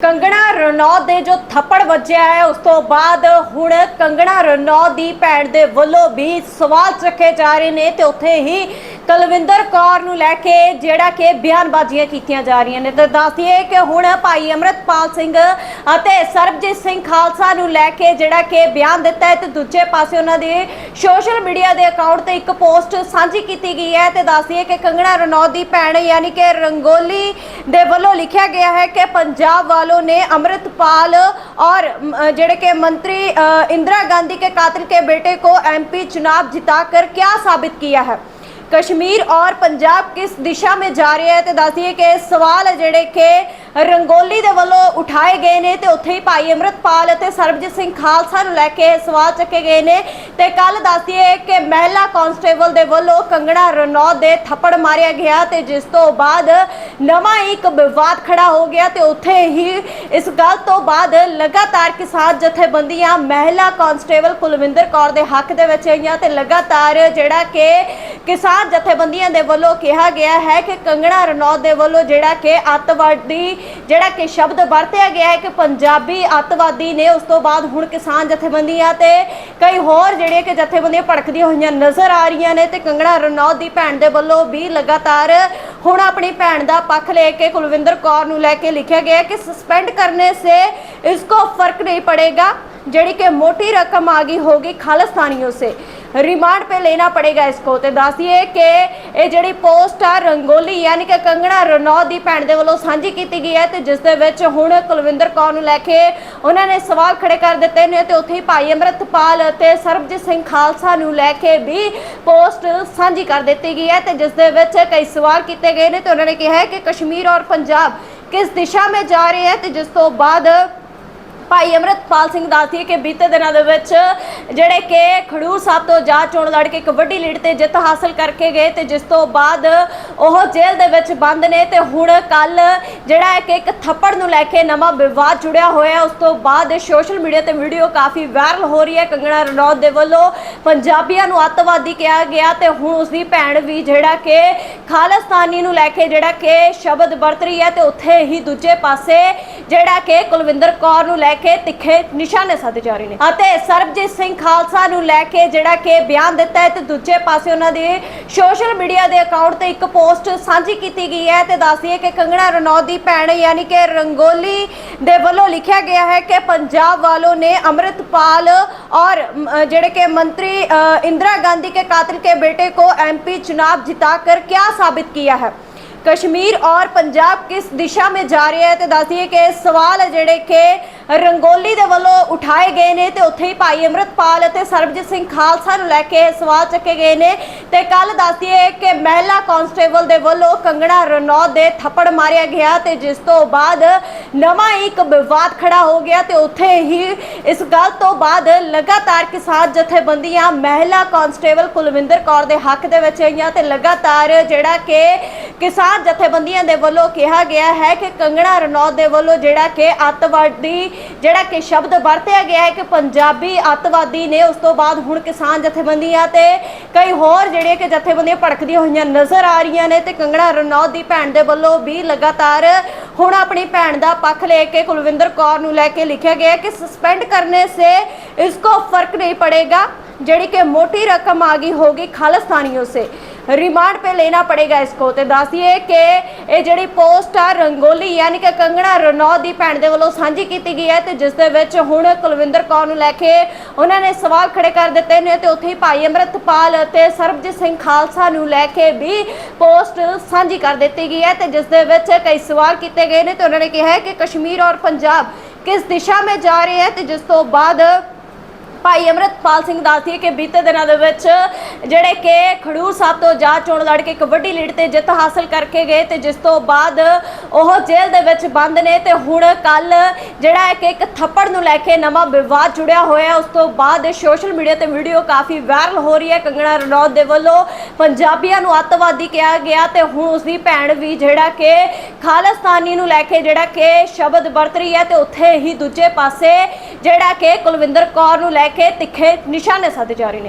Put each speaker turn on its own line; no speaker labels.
ਕੰਗਣਾ ਰਣੌਤ ਦੇ ਜੋ ਥੱਪੜ ਵੱਜਿਆ ਹੈ, ਉਸ ਤੋਂ ਬਾਅਦ ਹੁਣ ਕੰਗਣਾ ਰਣੌਤ ਦੀ ਭੈਣ ਦੇ ਵੱਲੋਂ ਵੀ ਸਵਾਲ ਚੱਕੇ ਜਾ ਰਹੇ ਨੇ ਤੇ ਉੱਥੇ ਹੀ ਕੁਲਵਿੰਦਰ ਕੌਰ ਨੂੰ ਲੈ ਕੇ ਜਿਹੜਾ ਕਿ ਬਿਆਨਬਾਜ਼ੀਆਂ ਕੀਤੀਆਂ ਜਾ ਰਹੀਆਂ ਨੇ ਤੇ ਦੱਸਦੀਏ ਕਿ ਹੁਣ ਭਾਈ ਅਮਰਤਪਾਲ ਸਿੰਘ ਅਤੇ ਸਰਬਜੀਤ ਸਿੰਘ ਖਾਲਸਾ ਨੂੰ ਲੈ ਕੇ ਜਿਹੜਾ ਕਿ ਬਿਆਨ ਦਿੱਤਾ ਹੈ ਤੇ ਦੂਜੇ ਪਾਸੇ ਉਹਨਾਂ ਦੇ ਸੋਸ਼ਲ ਮੀਡੀਆ ਦੇ ਅਕਾਊਂਟ ਤੇ ਇੱਕ ਪੋਸਟ ਸਾਂਝੀ ਕੀਤੀ ਗਈ ਹੈ ਤੇ ਦੱਸਦੀਏ ਕਿ ਕੰਗਣਾ ਰਣੌਤ ਦੀ ਭੈਣ ਯਾਨੀ ਕਿ ਰੰਗੋਲੀ ਦੇ ਵੱਲੋਂ ਲਿਖਿਆ ਗਿਆ ਹੈ ਕਿ ਪੰਜਾਬ वालों ने अमृतपाल और अ, जेड़े के मंत्री अ, इंदिरा गांधी के कातिल के बेटे को एमपी चुनाव जिताकर क्या साबित किया है कश्मीर और पंजाब किस दिशा में जा रहे हैं ਤੇ ਦੱਸਦੀਏ ਕਿ ਇਹ ਸਵਾਲ ਹੈ ਜਿਹੜੇ ਕਿ ਰੰਗੋਲੀ ਦੇ ਵੱਲੋਂ ਉਠਾਏ ਗਏ ਨੇ ਤੇ ਉੱਥੇ ਹੀ ਭਾਈ ਅਮਰਤਪਾਲ ਅਤੇ ਸਰਬਜੀਤ ਸਿੰਘ ਖਾਲਸਾ ਨੂੰ ਲੈ ਕੇ ਇਹ ਸਵਾਲ ਚੱਕੇ ਗਏ ਨੇ ਤੇ ਕੱਲ ਦੱਸਦੀਏ ਕਿ ਮਹਿਲਾ ਕਾਂਸਟੇਬਲ ਦੇ ਵੱਲੋਂ ਕੰਗਣਾ ਰਣੌਤ ਦੇ ਥੱਪੜ ਮਾਰਿਆ ਗਿਆ ਤੇ ਜਿਸ ਤੋਂ ਬਾਅਦ ਨਵਾਂ ਹੀ ਇੱਕ ਵਿਵਾਦ ਖੜਾ ਹੋ ਗਿਆ ਤੇ ਉੱਥੇ ਹੀ ਇਸ ਗੱਲ ਤੋਂ ਬਾਅਦ ਲਗਾਤਾਰ ਕਿਸਾਨ ਜਥੇਬੰਦੀਆਂ ਮਹਿਲਾ ਕਾਂਸਟੇਬਲ ਕੁਲਵਿੰਦਰ ਕੌਰ ਦੇ ਹੱਕ ਦੇ ਵਿੱਚ ਆਈਆਂ ਤੇ ਲਗਾਤਾਰ ਜਿਹੜਾ ਕਿ ਕਿਸਾਨ ਜਥੇਬੰਦੀਆਂ ਦੇ ਵੱਲੋਂ ਕਿਹਾ ਗਿਆ ਹੈ ਕਿ ਕੰਗਣਾ ਰਣੌਤ ਦੇ ਵੱਲੋਂ ਜਿਹੜਾ ਕਿ ਅੱਤਵਾਦੀ ਜਿਹੜਾ ਕਿ ਸ਼ਬਦ ਵਰਤਿਆ ਗਿਆ ਹੈ ਕਿ ਪੰਜਾਬੀ ਅੱਤਵਾਦੀ ਨੇ ਉਸ ਤੋਂ ਬਾਅਦ ਹੁਣ ਕਿਸਾਨ ਜਥੇਬੰਦੀਆਂ ਤੇ ਕਈ ਹੋਰ ਜਿਹੜੇ ਕਿ ਜਥੇਬੰਦੀਆਂ ਭੜਕਦੀਆਂ ਹੋਈਆਂ ਨਜ਼ਰ ਆ ਰਹੀਆਂ ਨੇ ਤੇ ਕੰਗਣਾ ਰਣੌਤ ਦੀ ਭੈਣ ਦੇ ਵੱਲੋਂ ਵੀ ਲਗਾਤਾਰ ਹੁਣ ਆਪਣੀ ਭੈਣ ਦਾ ਪੱਖ ਲੈ ਕੇ ਕੁਲਵਿੰਦਰ ਕੌਰ ਨੂੰ ਲੈ ਕੇ ਲਿਖਿਆ ਗਿਆ ਹੈ ਕਿ ਸਸਪੈਂਡ करने से इसको फर्क नहीं पड़ेगा ਜਿਹੜੀ ਕਿ ਮੋਟੀ ਰਕਮ ਆ ਗਈ ਹੋਗੀ ਖਾਲਿਸਤਾਨੀਆਂ ਰਿਮਾਂਡ ਤੇ ਲੈਣਾ ਪੜੇਗਾ ਇਸ ਕੋ ਤੇ। ਦੱਸਿਏ ਕਿ ਇਹ ਜਿਹੜੀ ਪੋਸਟ ਆ ਰੰਗੋਲੀ, ਯਾਨੀ ਕਿ ਕੰਗਣਾ ਰਣੌਤ ਦੀ ਭੈਣ ਦੇ ਵੱਲੋਂ ਸਾਂਝੀ ਕੀਤੀ ਗਈ ਹੈ ਤੇ ਜਿਸ ਦੇ ਵਿੱਚ ਹੁਣ ਕੁਲਵਿੰਦਰ ਕੌਰ ਨੂੰ ਲੈ ਕੇ ਉਹਨਾਂ ਨੇ ਸਵਾਲ ਖੜੇ ਕਰ ਦਿੱਤੇ ਨੇ ਤੇ ਉੱਥੇ ਹੀ ਭਾਈ ਅਮਰਤਪਾਲ ਅਤੇ ਸਰਬਜੀਤ ਸਿੰਘ ਖਾਲਸਾ ਨੂੰ ਲੈ ਕੇ ਵੀ ਪੋਸਟ ਸਾਂਝੀ ਕਰ ਦਿੱਤੀ ਗਈ ਹੈ ਤੇ ਜਿਸ ਦੇ ਵਿੱਚ ਕਈ ਸਵਾਲ ਕੀਤੇ ਗਏ ਨੇ ਤੇ ਉਹਨਾਂ ਨੇ ਕਿਹਾ ਹੈ ਕਿ ਕਸ਼ਮੀਰ ਔਰ ਪੰਜਾਬ ਕਿਸ ਦਿਸ਼ਾ ਵਿੱਚ ਜਾ ਰਹੇ ਹੈ ਤੇ ਜਿਸ ਤੋਂ ਬਾਅਦ ਭਾਈ ਅਮਰਤਪਾਲ ਸਿੰਘ ਦੱਸਦੀ ਹੈ ਕਿ ਬੀਤੇ ਦਿਨਾਂ ਦੇ ਵਿੱਚ ਜਿਹੜੇ ਕਿ ਖਡੂਰ ਸਾਹਿਬ ਤੋਂ ਜਾ ਚੋਣ ਲੜ ਕੇ ਇੱਕ ਵੱਡੀ ਲੀਡ ਤੇ ਜਿੱਤ ਹਾਸਲ ਕਰਕੇ ਗਏ ਤੇ ਜਿਸ ਤੋਂ ਬਾਅਦ ਉਹ ਜੇਲ੍ਹ ਦੇ ਵਿੱਚ ਬੰਦ ਨੇ ਤੇ ਹੁਣ ਕੱਲ ਜਿਹੜਾ ਹੈ ਕਿ ਇੱਕ ਥੱਪੜ ਨੂੰ ਲੈ ਕੇ ਨਵਾਂ ਵਿਵਾਦ ਜੁੜਿਆ ਹੋਇਆ ਉਸ ਤੋਂ ਬਾਅਦ ਸੋਸ਼ਲ ਮੀਡੀਆ ਤੇ ਵੀਡੀਓ ਕਾਫੀ ਵਾਇਰਲ ਹੋ ਰਹੀ ਹੈ। ਕੰਗਣਾ ਰਣੌਤ ਦੇ ਵੱਲੋਂ ਪੰਜਾਬੀਆਂ ਨੂੰ ਅੱਤਵਾਦੀ ਕਿਹਾ ਗਿਆ ਤੇ ਹੁਣ ਉਸ ਦੀ ਭੈਣ ਵੀ ਜਿਹੜਾ ਕਿ ਖਾਲਿਸਤਾਨੀ ਨੂੰ ਲੈ ਕੇ ਜਿਹੜਾ ਕਿ ਸ਼ਬਦ ਵਰਤ ਰਹੀ ਹੈ ਤੇ ਉੱਥੇ ਹੀ ਦੂਜੇ ਪਾਸੇ ਜਿਹੜਾ ਕਿ ਕੁਲਵਿੰਦਰ ਕੌਰ ਨੂੰ ਲੈ ਕੇ ਤਿੱਖੇ ਨਿਸ਼ਾਨੇ ਸਾਧੇ ਜਾ ਰਹੇ ਨੇ ਅਤੇ ਸਰਬਜੀਤ ਸਿੰਘ ਖਾਲਸਾ ਨੂੰ ਲੈ ਕੇ ਜਿਹੜਾ ਕਿ ਬਿਆਨ ਦਿੱਤਾ ਹੈ ਤੇ ਦੂਜੇ ਪਾਸੇ ਉਹਨਾਂ ਦੇ ਸੋਸ਼ਲ ਮੀਡੀਆ ਦੇ ਅਕਾਊਂਟ ਤੇ ਇੱਕ ਪੋਸਟ ਸਾਂਝੀ ਕੀਤੀ ਗਈ ਹੈ ਤੇ ਦੱਸਦੀ ਹੈ ਕਿ ਕੰਗਣਾ ਰਣੌਤ ਦੀ ਭੈਣ ਯਾਨੀ ਕਿ ਰੰਗੋਲੀ ਦੇ ਵੱਲੋਂ ਲਿਖਿਆ ਗਿਆ ਹੈ ਕਿ ਪੰਜਾਬ वालों ने अमृतपाल और अ, जेड़े के मंत्री अ, इंदिरा गांधी के कातिल के बेटे को एमपी चुनाव जिताकर क्या साबित किया है ਕਸ਼ਮੀਰ ਔਰ ਪੰਜਾਬ ਕਿਸ ਦਿਸ਼ਾ में ਜਾ ਰਹੇ ਹੈ ਤੇ ਦੱਸਦੀਏ ਕਿ ਇਹ ਸਵਾਲ ਜਿਹੜੇ ਕਿ ਰੰਗੋਲੀ ਦੇ ਵੱਲੋਂ ਉਠਾਏ ਗਏ ਨੇ ਤੇ ਉੱਥੇ ਹੀ ਭਾਈ ਅਮਰਤਪਾਲ ਅਤੇ ਸਰਬਜੀਤ ਸਿੰਘ ਖਾਲਸਾ ਨੂੰ ਲੈ ਕੇ ਇਹ ਸਵਾਲ ਚੱਕੇ ਗਏ ਨੇ ਤੇ ਕੱਲ ਦੱਸਦੀਏ ਕਿ ਮਹਿਲਾ ਕਾਂਸਟੇਬਲ ਦੇ ਵੱਲੋਂ ਕੰਗਣਾ ਰਣੌਤ ਦੇ ਥੱਪੜ ਮਾਰਿਆ ਗਿਆ ਤੇ ਜਿਸ ਤੋਂ ਬਾਅਦ ਨਵਾਂ ਹੀ ਇੱਕ ਵਿਵਾਦ ਖੜਾ ਹੋ ਗਿਆ ਤੇ ਉੱਥੇ ਹੀ ਇਸ ਗੱਲ ਤੋਂ ਬਾਅਦ ਲਗਾਤਾਰ ਕਿਸਾਨ ਜਥੇਬੰਦੀਆਂ ਮਹਿਲਾ ਕਾਂਸਟੇਬਲ ਕੁਲਵਿੰਦਰ ਕੌਰ ਦੇ ਹੱਕ ਦੇ ਵਿੱਚ ਆਈਆਂ ਤੇ ਲਗਾਤਾਰ ਜਿਹੜਾ ਕਿ ਕਿਸਾਨ ਜਥੇਬੰਦੀਆਂ ਦੇ ਵੱਲੋਂ ਕਿਹਾ ਗਿਆ ਹੈ ਕਿ ਕੰਗਣਾ ਰਣੌਤ ਦੇ ਵੱਲੋਂ ਜਿਹੜਾ ਕਿ ਅੱਤਵਾਦੀ ਜਿਹੜਾ ਕਿ ਸ਼ਬਦ ਵਰਤਿਆ ਗਿਆ ਹੈ ਕਿ ਪੰਜਾਬੀ ਅੱਤਵਾਦੀ ਨੇ ਉਸ ਤੋਂ ਬਾਅਦ ਹੁਣ ਕਿਸਾਨ ਜਥੇਬੰਦੀਆਂ ਤੇ ਕਈ ਹੋਰ ਜਿਹੜੇ ਕਿ ਜਥੇਬੰਦੀਆਂ ਭੜਕਦੀਆਂ ਹੋਈਆਂ ਨਜ਼ਰ ਆ ਰਹੀਆਂ ਨੇ ਤੇ ਕੰਗਣਾ ਰਣੌਤ ਦੀ ਭੈਣ ਦੇ ਵੱਲੋਂ ਵੀ ਲਗਾਤਾਰ ਹੁਣ ਆਪਣੀ ਭੈਣ ਦਾ ਪੱਖ ਲੈ ਕੇ ਕੁਲਵਿੰਦਰ ਕੌਰ ਨੂੰ ਲੈ ਕੇ ਲਿਖਿਆ ਗਿਆ ਹੈ ਕਿ ਸਸਪੈਂਡ करने से इसको फर्क नहीं पड़ेगा ਜਿਹੜੀ ਕਿ ਮੋਟੀ ਰਕਮ ਆ ਗਈ ਹੋਗੀ ਖਾਲਿਸਤਾਨੀਆਂ ਸੇ ਰਿਮਾਂਡ पे लेना पड़ेगा इसको ਤੇ ਦੱਸਦੀਏ ਕਿ ਇਹ ਜਿਹੜੀ ਪੋਸਟ ਆ ਰੰਗੋਲੀ ਯਾਨੀ ਕਿ ਕੰਗਣਾ ਰਣੌਤ ਦੀ ਭੈਣ ਦੇ ਵੱਲੋਂ ਸਾਂਝੀ ਕੀਤੀ ਗਈ ਹੈ ਤੇ ਜਿਸ ਦੇ ਵਿੱਚ ਹੁਣ ਕੁਲਵਿੰਦਰ ਕੌਰ ਨੂੰ ਲੈ ਕੇ ਉਹਨਾਂ ਨੇ ਸਵਾਲ ਖੜੇ ਕਰ ਦਿੱਤੇ ਨੇ ਤੇ ਉੱਥੇ ਹੀ ਭਾਈ ਅਮਰਤਪਾਲ ਅਤੇ ਸਰਬਜੀਤ ਸਿੰਘ ਖਾਲਸਾ ਨੂੰ ਲੈ ਕੇ ਵੀ ਪੋਸਟ ਸਾਂਝੀ ਕਰ ਦਿੱਤੀ ਗਈ ਹੈ ਤੇ ਜਿਸ ਦੇ ਵਿੱਚ ਕਈ ਸਵਾਲ ਕੀਤੇ ਗਏ ਨੇ ਤੇ ਉਹਨਾਂ ਨੇ ਕਿਹਾ ਹੈ ਕਿ ਕਸ਼ਮੀਰ ਔਰ ਪੰਜਾਬ ਕਿਸ ਦਿਸ਼ਾ में ਜਾ ਰਹੇ ਹੈ ਤੇ ਜਿਸ ਤੋਂ ਬਾਅਦ ਭਾਈ ਅਮਰਤਪਾਲ ਸਿੰਘ ਦੱਸਦੀ ਹੈ ਕਿ ਬੀਤੇ ਦਿਨਾਂ ਦੇ ਵਿੱਚ ਜਿਹੜੇ ਕਿ ਖਡੂਰ ਸਾਹਿਬ ਤੋਂ ਜਾ ਚੋਣ ਲੜ ਕੇ ਇੱਕ ਵੱਡੀ ਲੀਡ ਤੇ ਜਿੱਤ ਹਾਸਲ ਕਰਕੇ ਗਏ ਤੇ ਜਿਸ ਤੋਂ ਬਾਅਦ ਉਹ ਜੇਲ੍ਹ ਦੇ ਵਿੱਚ ਬੰਦ ਨੇ ਤੇ ਹੁਣ ਕੱਲ ਜਿਹੜਾ ਹੈ ਕਿ ਇੱਕ ਥੱਪੜ ਨੂੰ ਲੈ ਕੇ ਨਵਾਂ ਵਿਵਾਦ ਜੁੜਿਆ ਹੋਇਆ ਉਸ ਤੋਂ ਬਾਅਦ ਸੋਸ਼ਲ ਮੀਡੀਆ ਤੇ ਵੀਡੀਓ ਕਾਫੀ ਵਾਇਰਲ ਹੋ ਰਹੀ ਹੈ। ਕੰਗਣਾ ਰਣੌਤ ਦੇ ਵੱਲੋਂ ਪੰਜਾਬੀਆਂ ਨੂੰ ਅੱਤਵਾਦੀ ਕਿਹਾ ਗਿਆ ਤੇ ਹੁਣ ਉਸ ਦੀ ਭੈਣ ਵੀ ਜਿਹੜਾ ਕਿ ਖਾਲਿਸਤਾਨੀ ਨੂੰ ਲੈ ਕੇ ਜਿਹੜਾ ਕਿ ਸ਼ਬਦ ਵਰਤ ਰਹੀ ਹੈ ਤੇ ਉੱਥੇ ਹੀ ਦੂਜੇ ਪਾਸੇ ਜਿਹੜਾ ਕਿ ਕੁਲਵਿੰਦਰ ਕੌਰ ਨੂੰ ਲੈ ਕੇ ਤਿੱਖੇ ਨਿਸ਼ਾਨੇ ਸਾਧੇ ਜਾ ਰਹੇ ਨੇ।